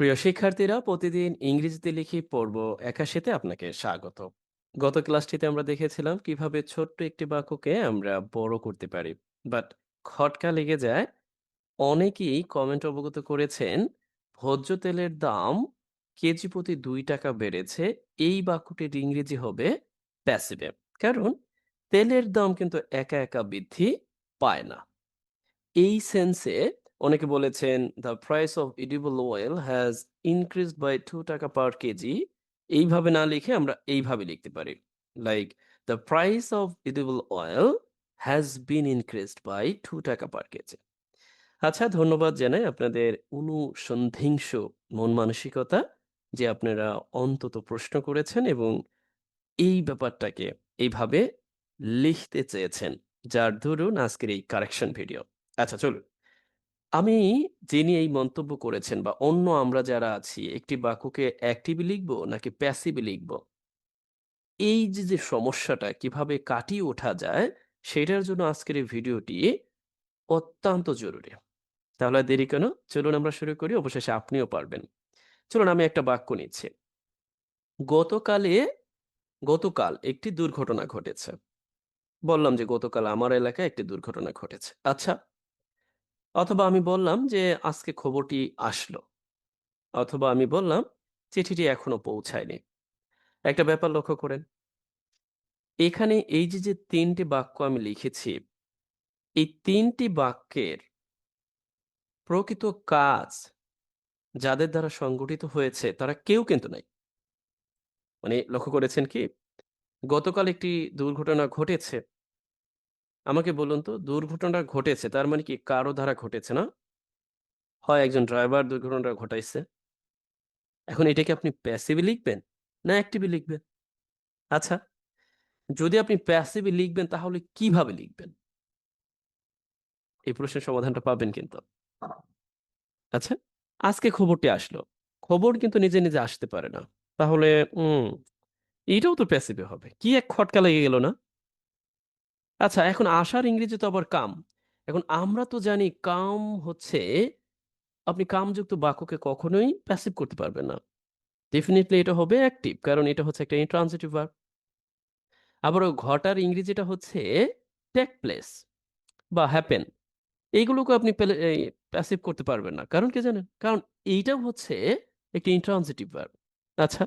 প্রিয় শিক্ষার্থীরা, প্রতিদিন ইংরেজিতে লিখি পড়ব একাশিতে আপনাকে স্বাগত। গত ক্লাসটিতে আমরা দেখেছিলাম কীভাবে ছোট্ট একটি বাক্যকে আমরা বড় করতে পারি। বাট খটকা লেগে যায়। অনেকেই কমেন্ট অবগত করেছেন, ভোজ্য তেলের দাম কেজি প্রতি দুই টাকা বেড়েছে। এই বাক্যটির ইংরেজি হবে প্যাসিভে। কারণ তেলের দাম কিন্তু একা একা বৃদ্ধি পায় না। এই সেন্সে অনেকে বলেছেন the price of edible oil has increased by two taka per kg এইভাবে না লিখে আমরা এইভাবে লিখতে পারি। Like the price of edible oil has been increased by two taka per kg আচ্ছা ধন্যবাদ জানাই আপনাদের অনুসন্ধিংস মন মানসিকতা যে আপনারা অন্তত প্রশ্ন করেছেন এবং এই ব্যাপারটাকে এইভাবে লিখতে চেয়েছেন, যার ধরুন আজকের এই কারেকশন ভিডিও আচ্ছা চলুন। আমি যিনি এই মন্তব্য করেছেন বা অন্য আমরা যারা আছি, একটি বাক্যকে অ্যাক্টিভলি লিখব নাকি প্যাসিভলি লিখব? এই যে যে সমস্যাটা কীভাবে কাটিয়ে ওঠা যায়, সেটার জন্য আজকের এই ভিডিওটি অত্যন্ত জরুরি। তাহলে দেরি কেন? চলুন আমরা শুরু করি, অবশেষে আপনিও পারবেন। চলুন, আমি একটা বাক্য নিচ্ছি। গতকালে, গতকাল একটি দুর্ঘটনা ঘটেছে। বললাম যে গতকাল আমার এলাকায় একটি দুর্ঘটনা ঘটেছে। আচ্ছা অথবা আমি বললাম যে, আজকে খবরটি আসলো। অথবা আমি বললাম, চিঠিটি এখনও পৌঁছায়নি। একটা ব্যাপার লক্ষ্য করেন। এখানে এই যে যে, তিনটি বাক্য আমি লিখেছি, এই তিনটি বাক্যের প্রকৃত কাজ যাদের দ্বারা সংগঠিত হয়েছে, তারা কেউ কিন্তু নাই। মানে লক্ষ্য করেছেন কি? গতকাল একটি দুর্ঘটনা ঘটেছে। আমাকে বলুন তো দুর্ঘটনা ঘটেছে, তার মানে কি কারও দ্বারা ঘটেছে না? হয় একজন ড্রাইভার দুর্ঘটনাটা ঘটাইছে। এখন এটাকে আপনি প্যাসিভে লিখবেন? না অ্যাক্টিভে লিখবেন? আচ্ছা যদি আপনি প্যাসিভে লিখবেন, তাহলে কীভাবে লিখবেন? এই প্রশ্নের সমাধানটা পাবেন কিন্তু। আচ্ছা আজকে খবরটি আসলো। খবর কিন্তু নিজে নিজে আসতে পারে না। তাহলে হুম এটাও তো প্যাসিভে হবে। কি এক খটকা লেগে গেল না? আচ্ছা এখন আসার ইংরেজি তো আবার কাম। এখন আমরা তো জানি কাম হচ্ছে, আপনি কামযুক্ত বাক্যকে কখনোই প্যাসিভ করতে পারবেন না। ডেফিনেটলি এটা হবে অ্যাক্টিভ কারণ এটা হচ্ছে একটা ইন্ট্রান্সিটিভ ভার্ব আবারও ঘটার ইংরেজিটা হচ্ছে টেক প্লেস বা হ্যাপেন এইগুলোকে আপনি প্যাসিভ করতে পারবেন না। কারণ কে জানেন? কারণ এইটাও হচ্ছে একটি ইন্ট্রান্সিটিভ ভার্ব আচ্ছা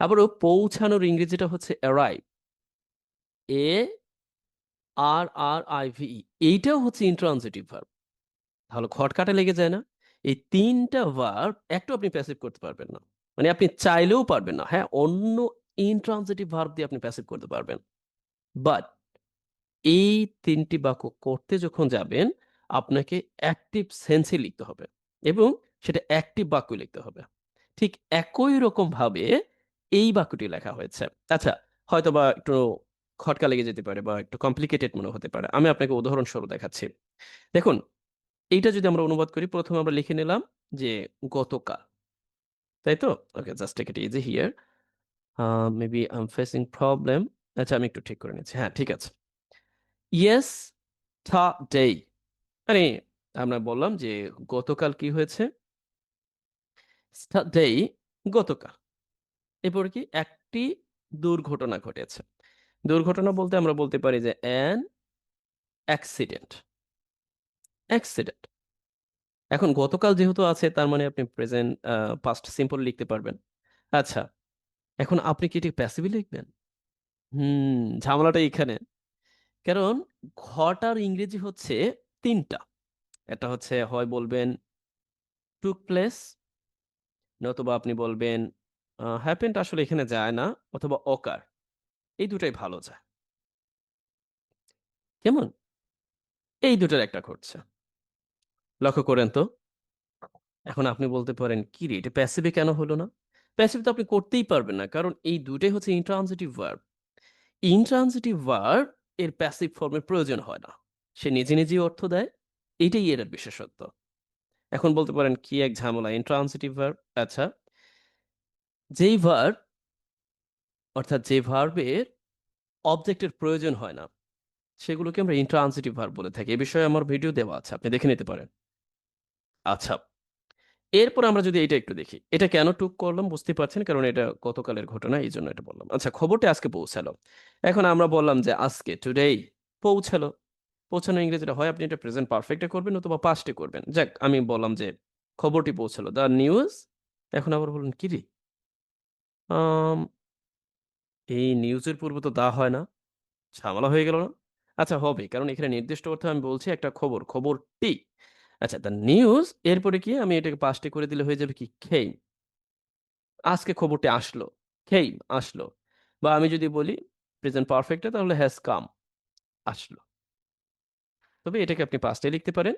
আবারও পৌঁছানোর ইংরেজিটা হচ্ছে arrive A R R I V এইটাও হচ্ছে ইন্ট্রান্সিটিভ ভার্ব তাহলে খটকাটা লেগে যায় না। এই তিনটা ভার্ব একটু আপনি প্যাসিভ করতে পারবেন না। মানে আপনি চাইলেও পারবেন না। হ্যাঁ অন্য ইনট্রান্সিটিভ ভার্ব দিয়ে আপনি প্যাসিভ করতে পারবেন। বাট এই তিনটি বাক্য করতে যখন যাবেন, আপনাকে অ্যাক্টিভ সেন্সে লিখতে হবে এবং সেটা অ্যাক্টিভ বাক্য লিখতে হবে। ঠিক একই রকম ভাবে এই বাক্যটি লেখা হয়েছে। আচ্ছা হয়তো বা একটু খটকা লেগে যেতে পারে বা একটু কমপ্লিকেটেড মনে হতে পারে। আমি আপনাকে উদাহরণস্বরূপ দেখাচ্ছি। দেখুন, এইটা যদি আমরা অনুবাদ করি, প্রথমে আমরা লিখে নিলাম যে গতকাল। তাই তো? Okay just take it easy here maybe I am facing problem আচ্ছা আমি একটু ঠিক করে নিচ্ছি। হ্যাঁ ঠিক আছে। ইয়েস থা ডে মানে আমরা বললাম যে গতকাল কি হয়েছে? ডে গতকাল। এরপর কি? একটি দুর্ঘটনা ঘটেছে। দুর্ঘটনা বলতে আমরা বলতে পারি যে অ্যান অ্যাক্সিডেন্ট অ্যাক্সিডেন্ট এখন গতকাল যেহেতু আছে, তার মানে আপনি প্রেজেন্ট পাস্ট সিম্পল লিখতে পারবেন। আচ্ছা এখন আপনি কি এটি প্যাসিভলি লিখবেন? হুম, ঝামেলাটা এখানে কারণ ঘটার ইংরেজি হচ্ছে তিনটা। এটা হচ্ছে হয় বলবেন টুক প্লেস নতুবা আপনি বলবেন হ্যাপেন্ট আসলে এখানে যায় না, অথবা অকার এই দুটাই ভালো যায়। কেমন? এই দুটার একটা ঘটছে। লক্ষ্য করেন তো। এখন আপনি বলতে পারেন, কি রে, এটা প্যাসিভে কেন হলো না? প্যাসিভ তো আপনি করতেই পারবেন না, কারণ এই দুটাই হচ্ছে ইন্ট্রান্সিটিভ ভার্ব ইন্ট্রান্সিটিভ ভার্ব এর প্যাসিভ ফর্মের প্রয়োজন হয় না। সে নিজে নিজেই অর্থ দেয়, এটাই এর বিশেষত্ব। এখন বলতে পারেন, কি এক ঝামেলা ইন্ট্রান্সিটিভ ভার্ব আচ্ছা যেই ভার্ব অর্থাৎ যে ভার্বের অবজেক্টের প্রয়োজন হয় না, সেগুলোকে আমরা ইন্ট্রান্সিটিভ ভার্ব বলে থাকি এ বিষয়ে আমার ভিডিও দেওয়া আছে, আপনি দেখে নিতে পারেন আচ্ছা এরপর আমরা যদি এটা একটু দেখি। এটা কেন টুক করলাম বুঝতে পারছেন? কারণ এটা গতকালের ঘটনা, এই জন্য এটা বললাম। আচ্ছা খবরটা আজকে পৌঁছালো। এখন আমরা বললাম যে আজকে টুডেই পৌঁছালো। পৌঁছানো ইংরেজিটা হয়, আপনি এটা প্রেজেন্ট পারফেক্টে করবেন অথবা পাস্ট করবেন। যাক, আমি বললাম যে খবরটি পৌঁছালো। দ্য নিউজ এখন আবার বলুন কিরে? আম এই নিউজের পূর্বে তো দা হয় না। ঝামেলা হয়ে গেল না? আচ্ছা হবে। কারণ এখানে নির্দিষ্ট অর্থে আমি বলছি একটা খবর, খবরটি। আচ্ছা দ্যা নিউজ এরপরে কি আমি এটাকে এ করে দিলে হয়ে যাবে কি came আজকে খবরটি আসলো। came আসলো। বা আমি যদি বলি প্রেজেন্ট পারফেক্ট তাহলে has come আসলো। তবে এটাকে আপনি এ লিখতে পারেন।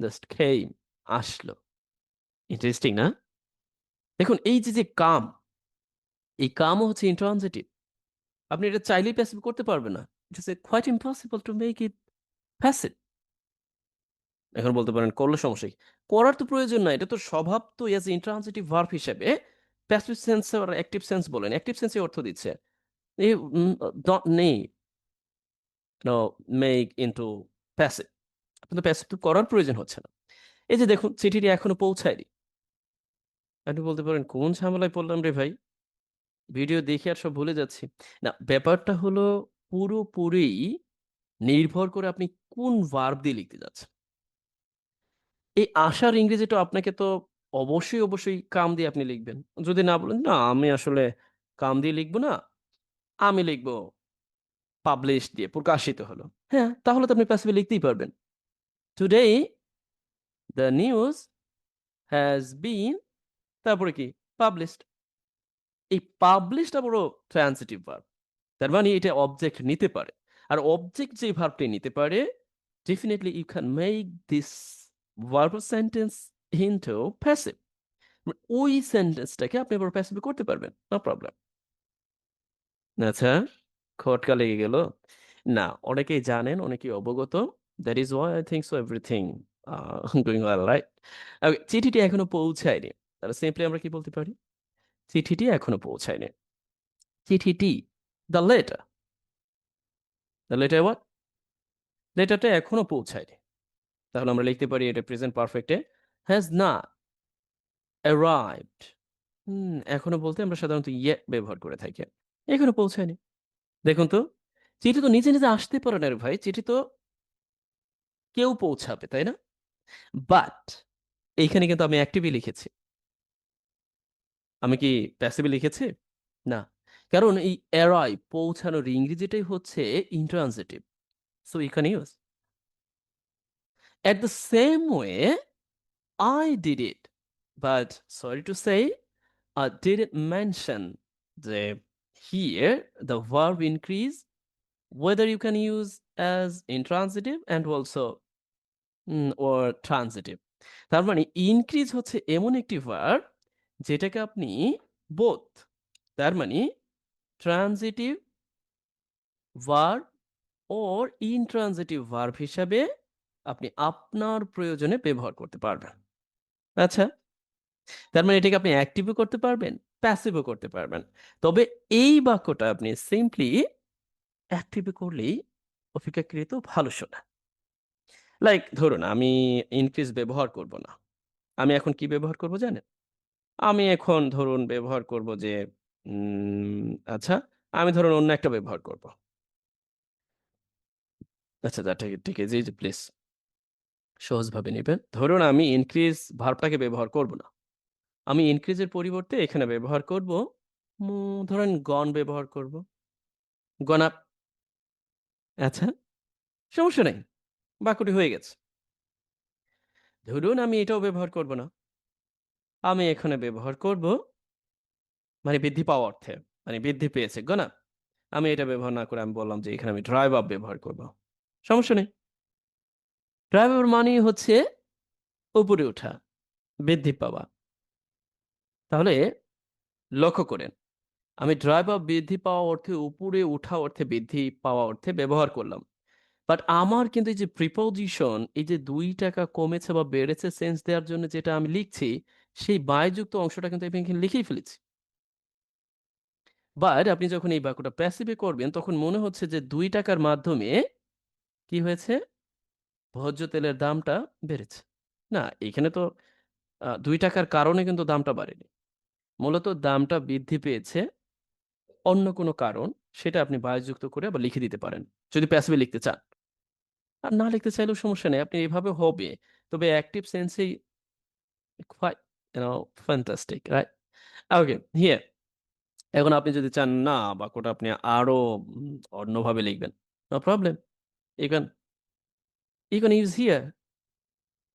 জাস্ট came আসলো। ইন্টারেস্টিং না? দেখুন এই যে, যে কাম এই কামও হচ্ছে ইন্ট্রানজিটিভ। আপনি এটা চাইলেই প্যাসিভ করতে পারবেন না। It is a quite impossible to make it passive. এখন বলতে পারেন, করলে সমস্যা কি? করার তো প্রয়োজন নাই। এটা তো স্বভাব তো এজ ইন্ট্রানজিটিভ ভার্ব হিসেবে প্যাসিভ সেন্স আর অ্যাক্টিভ সেন্স বলেন। অ্যাক্টিভ সেন্স অর্থ দিচ্ছে। এ, উম ডট নেই নো মেক ইনটু প্যাসিভ। আপনার প্যাসিভ তো করার প্রয়োজন হচ্ছে না। এই যে দেখুন, চিঠিটি এখনও পৌঁছায়নি। আপনি বলতে পারেন, কোন ঝামেলায় পড়লাম রে ভাই? ভিডিও দেখে আর সব ভুলে যাচ্ছি। না ব্যাপারটা হলো পুরোপুরি নির্ভর করে আপনি কোন ভার্ব দিয়ে লিখতে যাচ্ছেন। এই আসার ইংরেজিটা আপনাকে তো অবশ্যই, অবশ্যই কাম দিয়ে আপনি লিখবেন। যদি না বলেন, "না আমি আসলে কাম দিয়ে লিখব না। আমি লিখব পাবলিশ দিয়ে প্রকাশিত হলো।" হ্যাঁ, তাহলে তো আপনি প্যাসিভ লিখতেই পারবেন। Today the news has been তারপরে কি? পাবলিশড। এই পাবলিশটা বড় ট্রান্সিটিভ ভার্ব। তার মানে এটা অবজেক্ট নিতে পারে। আর অবজেক্ট যে ভার্বটি নিতে পারে definitely you can make this verbal sentence into passive. ওই সেন্টেন্সটাকে আপনি আবার প্যাসিভ করতে পারবেন। No problem. আচ্ছা, খটকা লেগে গেল? না, অনেকেই জানেন, অনেকেই অবগত। That is why I think so everything going well right? চিঠিটি এখনও পৌঁছায়নি। তাহলে সিম্পলি আমরা কি বলতে পারি? চিঠিটি এখনও পৌঁছায়নি। চিঠিটি, the letter. The letter what? লেটারটা এখনও পৌঁছায়নি। তাহলে আমরা লিখতে পারি এটা প্রেজেন্ট পারফেক্টে হ্যাজ নট অ্যারাইভড। এখনও বলতে আমরা সাধারণত ইয়ে ব্যবহার করে থাকি। এখনও পৌঁছায়নি। দেখুন তো, চিঠি তো নিজে, নিজে আসতে পারে না ভাই। চিঠি তো কেউ পৌঁছাবে, তাই না? বাট এইখানে কিন্তু আমি অ্যাক্টিভই লিখেছি। আমি কি প্যাসিভ লিখেছি? না। কারণ এই অ্যারাইভ পৌঁছানোর ইংরেজিটাই হচ্ছে intransitive. So you can use. At the same way, I did it. But sorry to say, I didn't mention the here the verb increase whether you can use as intransitive and also um or. তার মানে increase হচ্ছে এমন একটি verb যেটাকে আপনি both তার মানে transitive verb or intransitive verb হিসাবে আপনি আপনার প্রয়োজনে ব্যবহার করতে পারবেন। আচ্ছা? তার মানে এটাকে আপনি অ্যাক্টিভও করতে পারবেন, প্যাসিভও করতে পারবেন। তবে এই বাক্যটা আপনি সিম্পলি অ্যাক্টিভ করলেই অপেক্ষাকৃত ভালো শোনা লাইক ধরুন আমি ইনক্রিজ ব্যবহার করব না। আমি এখন কি ব্যবহার করব জানেন? আমি এখন ধরুন ব্যবহার করব যে আচ্ছা, আমি ধরুন অন্য একটা ব্যবহার করব। আচ্ছা, যা ঠিক আছে, জি, প্লিজ। সহজভাবে নেবেন ধরুন আমি ইনক্রিজ ভার্বটাকে ব্যবহার করব না। আমি ইনক্রিজের পরিবর্তে এখানে ব্যবহার করব ধরেন গন ব্যবহার করব। গনা আচ্ছা, সমস্যা নেই বাক্যটি হয়ে গেছে। ধরুন আমি এটাও ব্যবহার করব না। আমি এখানে ব্যবহার করব মানে বৃদ্ধি পাওয়া অর্থে। মানে বৃদ্ধি পেয়েছে, গনা। আমি এটা ব্যবহার না করে আমি বললাম যে এখানে আমি ড্রাইভ আপ ব্যবহার করব। সমস্যা নেই। ড্রাইভ আপ মানেই হচ্ছে উপরে ওঠা, বৃদ্ধি পাওয়া। তাহলে লক্ষ্য করেন। আমি ড্রাইভ আপ বৃদ্ধি পাওয়া অর্থে উপরে ওঠা অর্থে বৃদ্ধি পাওয়া অর্থে ব্যবহার করলাম। বাট আমার কিন্তু এই যে প্রিপোজিশন এই যে দুই টাকা কমেছে বা বেড়েছে সেন্স দেওয়ার জন্য যেটা আমি লিখছি, সেই বায়যুক্ত অংশটা কিন্তু আমি এখানে লিখেই ফেলেছি। বাট আপনি যখন এই বাক্যটা প্যাসিভ করবেন তখন মনে হচ্ছে যে দুই টাকার মাধ্যমে কি হয়েছে? ভোজ্য তেলের দামটা বেড়েছে। না, এখানে তো দুই টাকার কারণে কিন্তু দামটা বাড়েনি। মূলত দামটা বৃদ্ধি পেয়েছে অন্য কোনো কারণ, সেটা আপনি বায়ুযুক্ত করে আবার লিখে দিতে পারেন। যদি প্যাসিভে লিখতে চান। আর না লিখতে চাইলেও সমস্যা নেই। আপনি এভাবে হবে। তবে অ্যাক্টিভ সেন্সেই you know fantastic right? Okay here এখন আপনি যদি চান না বাক্যটা আপনি আরও অন্যভাবে লিখবেন। No problem You can you can use here.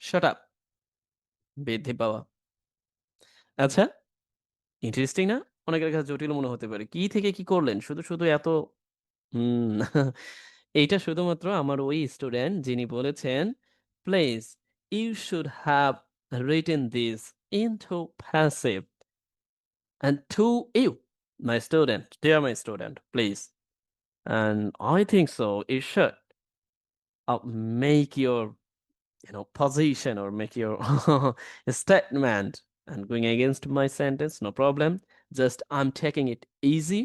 Shut up. বৃদ্ধি পাওয়া। আচ্ছা, ইন্টারেস্টিং না? অনেকের কাছে জটিল মনে হতে পারে। কি থেকে কি করলেন? শুধু, শুধু এত এইটা শুধুমাত্র আমার ওই স্টুডেন্ট যিনি বলেছেন, "please you should have written this into passive." And to you, my student, dear my student, please. And I think so, you should uh, make your you know position or make your statement and going against my sentence, no problem. Just I'm taking it easy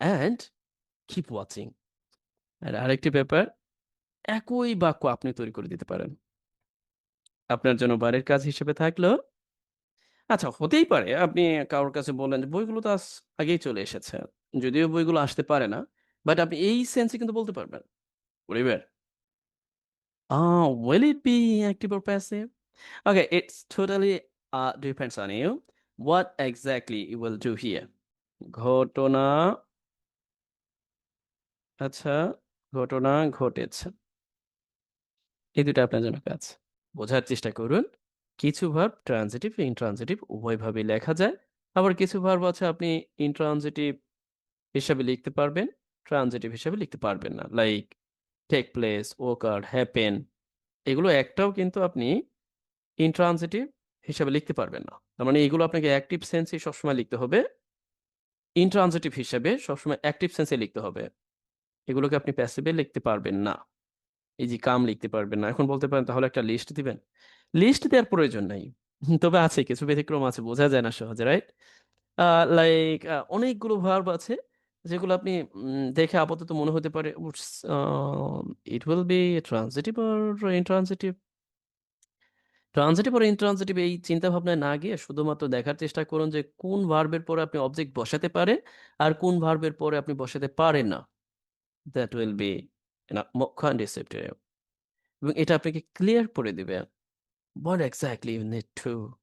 and keep watching. আর আরেকটি ব্যাপার, একই বাক্য আপনি তৈরি করে দিতে পারেন। আপনার জন্য বাড়ির কাজ হিসেবে থাকল আচ্ছা হতেই পারে আপনি কারোর কাছে বললেন যে বইগুলো তো আগেই চলে এসেছে। যদিও বইগুলো আসতে পারে না, বাট আপনি এই সেন্সে কিন্তু বলতে পারবেন। পরিবার Uh, will it be active or passive? Okay, it's totally uh, depends on you. What exactly you will do? ঘটনা আচ্ছা, ঘটনা ঘটেছে। এই ২ টা আপনার জন্য কাজ। বোঝার চেষ্টা করুন। কিছু ভার্ব ট্রান্সিটিভ, ইনট্রান্সিটিভ উভয়ভাবেই লেখা যায়। আবার কিছু ভার্ব আছে আপনি ইনট্রান্সিটিভ হিসাবে লিখতে পারবেন, ট্রান্সিটিভ হিসাবে লিখতে পারবেন না। Like take place, awkward, happen এগুলো একটাও কিন্তু আপনি ইনট্রান্সিটিভ হিসাবে লিখতে পারবেন না। তার মানে এগুলো আপনাকে অ্যাক্টিভ সেন্সেই সবসময় লিখতে হবে। ইনট্রান্সিটিভ হিসাবে সবসময় অ্যাক্টিভ সেন্সে লিখতে হবে। এগুলোকে আপনি প্যাসিভে লিখতে পারবেন না। এই যে কাম লিখতে পারবেন না। এখন বলতে পারেন তাহলে একটা লিস্ট দিবেন। লিস্ট দেওয়ার প্রয়োজন নাই। তবে আছে কিছু ব্যতিক্রম আছে বোঝা যায় না সহজে, রাইট? লাইক অনেকগুলো ভার্ব আছে যেগুলো আপনি দেখে আপাতত মনে হতে পারে it will be transitive or intransitive? Transitive or intransitive এই চিন্তা চিন্তাভাবনায় না গিয়ে শুধুমাত্র দেখার চেষ্টা করুন যে কোন ভার্বের পরে আপনি অবজেক্ট বসাতে পারেন আর কোন ভার্বের পরে আপনি বসাতে পারেন না। That will be. এবং এটা আপনাকে ক্লিয়ার করে দিবে। What exactly you need to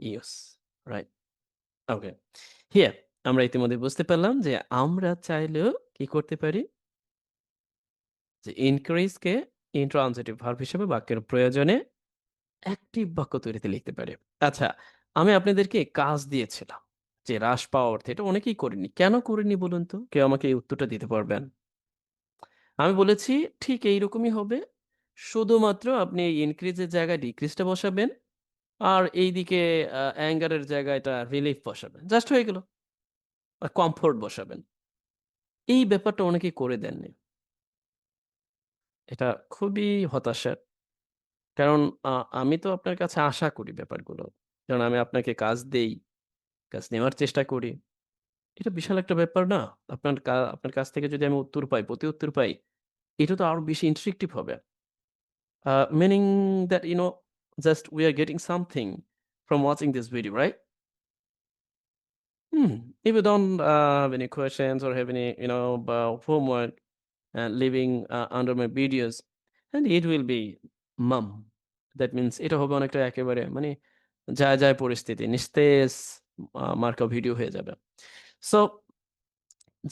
use, right? Okay. Here আমরা ইতিমধ্যে বুঝতে পারলাম যে আমরা চাইলেও কি করতে পারি? যে increase কে ইনট্রান্সিটিভ ভার্ব হিসেবে বাক্যের প্রয়োজনে অ্যাক্টিভ বাক্য তৈরিতে লিখতে পারি। আচ্ছা, আমি আপনাদেরকে কাজ দিয়েছিলাম যে হ্রাস পাওয়া অর্থে এটা অনেকেই করেনি। কেন করেনি বলুন তো? কেউ আমাকে এই উত্তরটা দিতে পারবেন? আমি বলেছি ঠিক এইরকমই হবে। শুধুমাত্র আপনি এই ইনক্রিজ এর জায়গায় ডিক্রিজটা বসাবেন। আর এইদিকে আ অ্যাঙ্গার এর জায়গায় এটা রিলিফ বসাবেন। জাস্ট হয়ে গেল। আর কমফোর্ট বসাবেন। এই ব্যাপারটা অনেকেই করে দেননি। এটা খুবই হতাশার। কারণ আমি তো আপনার কাছে আশা করি ব্যাপারগুলো। কারণ আমি আপনাকে কাজ দেই, কাজ নেওয়ার চেষ্টা করি। এটা বিশাল একটা ব্যাপার না? আপনার আপনার কাছ থেকে যদি আমি উত্তর পাই, প্রতি-উত্তর পাই, এটা তো আরও বেশি ইন্টারেক্টিভ হবে। আ meaning that you know just we are getting something from watching this video, right? Hmm. If you don't uh, have any questions or have any, you know, uh, homework uh, living uh, under my videos, and it will be mum. That means এটা হবে অনেকটা একেবারে মানে যায়, যায় পরিস্থিতি নিস্তেজ আ মার্কা ভিডিও হয়ে যাবে। So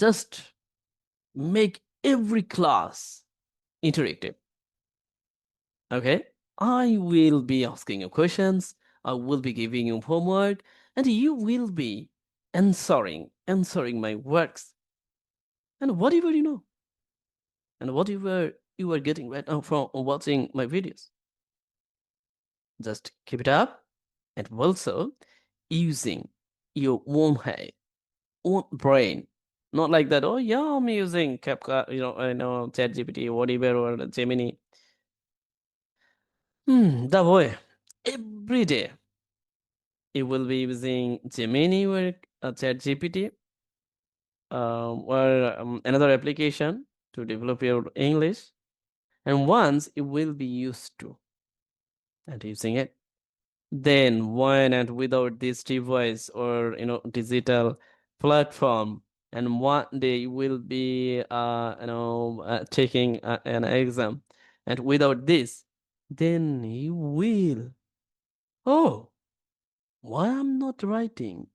just make every class interactive. Okay? I will be asking you questions, I will be giving you homework, and you will be answering answering my works. And whatever you know. And whatever you are getting right now from watching my videos. Just keep it up and also using your own head, own brain. Not like that, oh yeah, I'm using CapCut, you know, I know ChatGPT, whatever, or Gemini. Hmm, the way every day. You will be using Gemini or uh, ChatGPT um, or um, another application to develop your English. And once you will be used to. And using it, then when and without this device or you know digital platform? And one day you will be uh you know uh, taking uh, an exam. And without this then you will oh why i'm not writing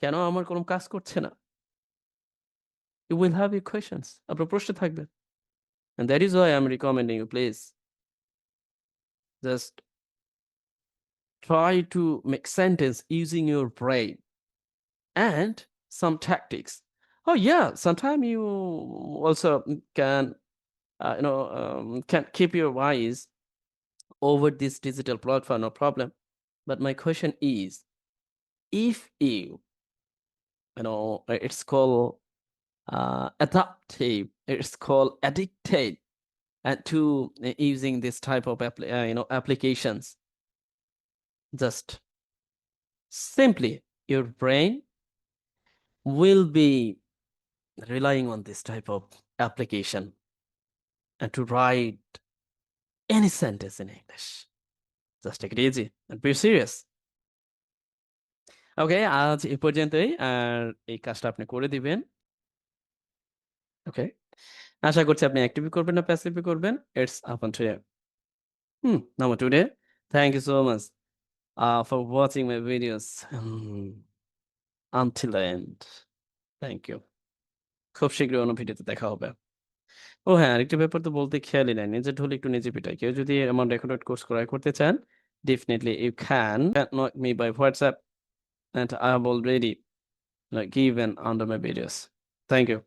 কেন আমার কোনো কাজ করছে না you will have your questions আপনার প্রশ্ন থাকবে and that is why i'm recommending you please just try to make sentence using your brain and some tactics oh yeah sometimes you also can uh, you know um, can keep your eyes over this digital platform no problem. But my question is if you you know uh, it's called uh, adaptive it's called addicted and to uh, using this type of uh, you know applications just simply your brain will be relying on this type of application and to write any sentence in english just take it easy and be serious. ওকে আজ এই পর্যন্তই। আর এই কাজটা আপনি করে দিবেন। ওকে আশা করছি আপনি অ্যাক্টিভই করবেন না প্যাসিভই করবেন। It's up to you hmm number today thank you so much for watching my videos. Um, until the end. খুব শীঘ্রই অন্য ভিডিওতে দেখা হবে। ও হ্যাঁ আরেকটি ব্যাপার তো বলতে খেয়ালই নাই নিজের ঢোল একটু নিজে পিটাই কেউ যদি আমার রেকর্ডেড কোর্স ক্রয় করতে চান definitely you can note me by WhatsApp and I have already like, given under my videos. Thank you.